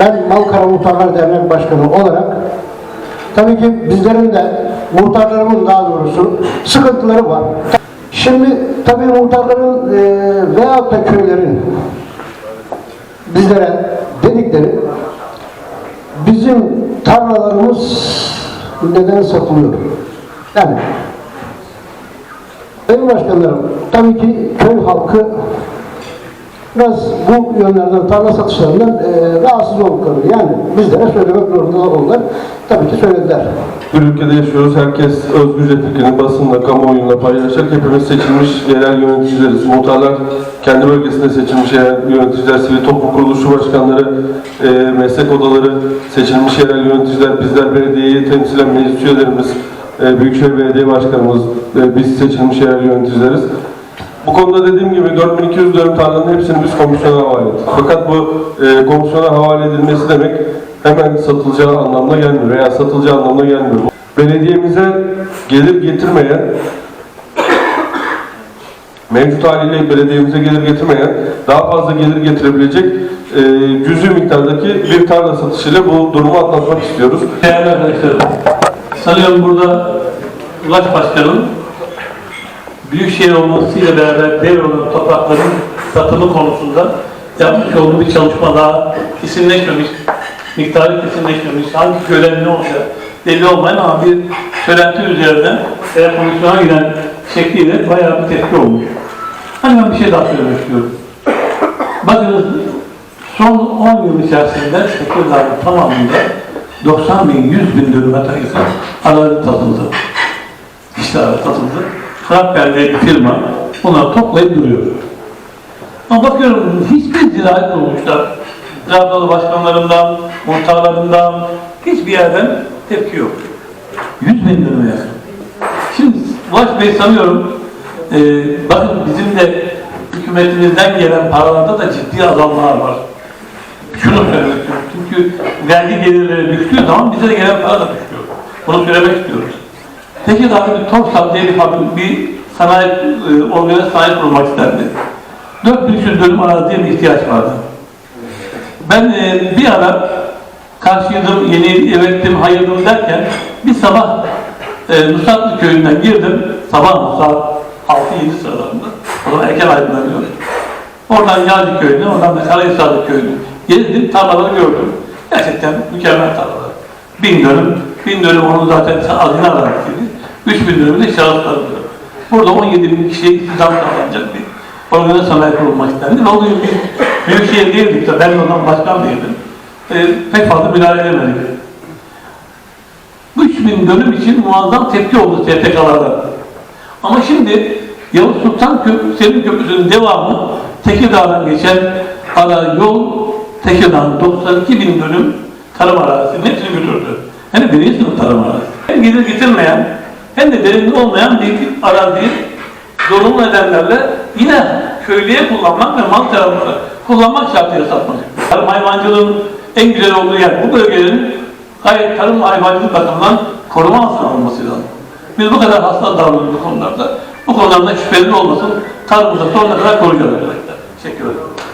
ben Malkara Muhtarlar Dernek Başkanı olarak tabii ki bizlerin de muhtarlarımın daha doğrusu sıkıntıları var. Şimdi tabii muhtarların e, veyahut da köylerin bizlere dedikleri bizim tarlalarımız neden satılıyor? Yani Sayın Başkanlarım, tabii ki köy halkı biraz bu yönlerden, tarla satışlarından e, rahatsız oldukları, yani bizlere söylemek zorundalar oldular. Tabii ki söylediler. Bir ülkede yaşıyoruz. Herkes özgürce fikrini basınla, kamuoyuyla paylaşacak. Hepimiz seçilmiş yerel yöneticileriz. Muhtarlar kendi bölgesinde seçilmiş yerel yöneticiler, sivil toplum kuruluşu başkanları, e, meslek odaları, seçilmiş yerel yöneticiler, bizler belediyeyi temsilen meclis üyelerimiz, e, Büyükşehir Belediye Başkanımız, e, biz seçilmiş yerel yöneticileriz. Bu konuda dediğim gibi 4200 dönüm tarlanın hepsini biz komisyona havale ettik. Fakat bu e, komisyona havale edilmesi demek hemen satılacağı anlamına gelmiyor veya satılacağı anlamına gelmiyor. Belediyemize gelir getirmeyen, mevcut haliyle belediyemize gelir getirmeyen, daha fazla gelir getirebilecek e, cüzi miktardaki bir tarla satışıyla bu durumu atlatmak istiyoruz. Değerli arkadaşlar, sanıyorum burada Ulaş Başkan'ın Büyükşehir olmasıyla beraber devir olan toprakların satımı konusunda yapmış olduğu bir çalışma daha kesinleşmemiş, miktarı kesinleşmemiş, hangi köyler ne olacak belli olmayan ama bir söylenti üzerinden veya komisyona giden şekliyle bayağı bir tepki olmuş. Hani ben bir şey daha söylemek istiyorum. Bakınız son 10 yıl içerisinde Tekirdağ'ın tamamında 90 bin, 100 bin dönüme takısı arazi satıldı. İşte arazi satıldı. Diye bir firma bunları toplayıp duruyor. Ama bakıyorum hiçbir ziraat olmuşlar. Odası başkanlarından, muhtarlarından hiçbir yerden tepki yok. 100 bin dönüme yakın. Şimdi Ulaş Bey sanıyorum e, bakın bizim de hükümetimizden gelen paralarda da ciddi azalmalar var. Şunu söylemek istiyorum. Çünkü vergi gelirleri düştüğü zaman bize de gelen para da düşüyor. Bunu söylemek istiyoruz. Tekin abi Torsan diye bir fabrik, bir sanayi, e, organize sanayi kurmak isterdi. 4300 dönüm araziye bir ihtiyaç vardı. Ben e, bir ara karşıydım, yeni evettim, hayırdım derken bir sabah e, Nusratlı köyünden girdim. Sabah saat 6-7 sıralarında. O zaman erken aydınlanıyor. Oradan Yağcı köyüne, oradan da Karahisarlı köyüne. Gezdim, tarlaları gördüm. Gerçekten mükemmel tarlalar. Bin dönüm, bin dönüm onun zaten adını alarak gibi. 3 bin liramızı şahıs kazanıyor. Burada 17 bin kişiye iktidar kazanacak bir organize sanayi kurulmak istendi. Ve o gün bir büyükşehir değildik de ben ondan başkan değildim. E, pek fazla müdahale edemedik. 3 bin dönüm için muazzam tepki oldu STK'larda. Ama şimdi Yavuz Sultan Köprü, Selim Köprüsü'nün devamı Tekirdağ'dan geçen ara yol Tekirdağ'ın 92 bin dönüm tarım arazisinin hepsini götürdü. Hani birinci sınıf tarım arazisi. Hem gelir getirmeyen hem de derinli olmayan bir araziyi zorunlu nedenlerle yine köylüye kullanmak ve mal tarafını kullanmak şartıyla satmak. Tarım hayvancılığın en güzel olduğu yer bu bölgelerin gayet tarım hayvancılık bakımından koruma altına alınması lazım. Biz bu kadar hassas davranıyoruz bu konularda. Bu konularda şüpheli olmasın. Tarımımızı sonuna kadar koruyacağız. Teşekkür ederim.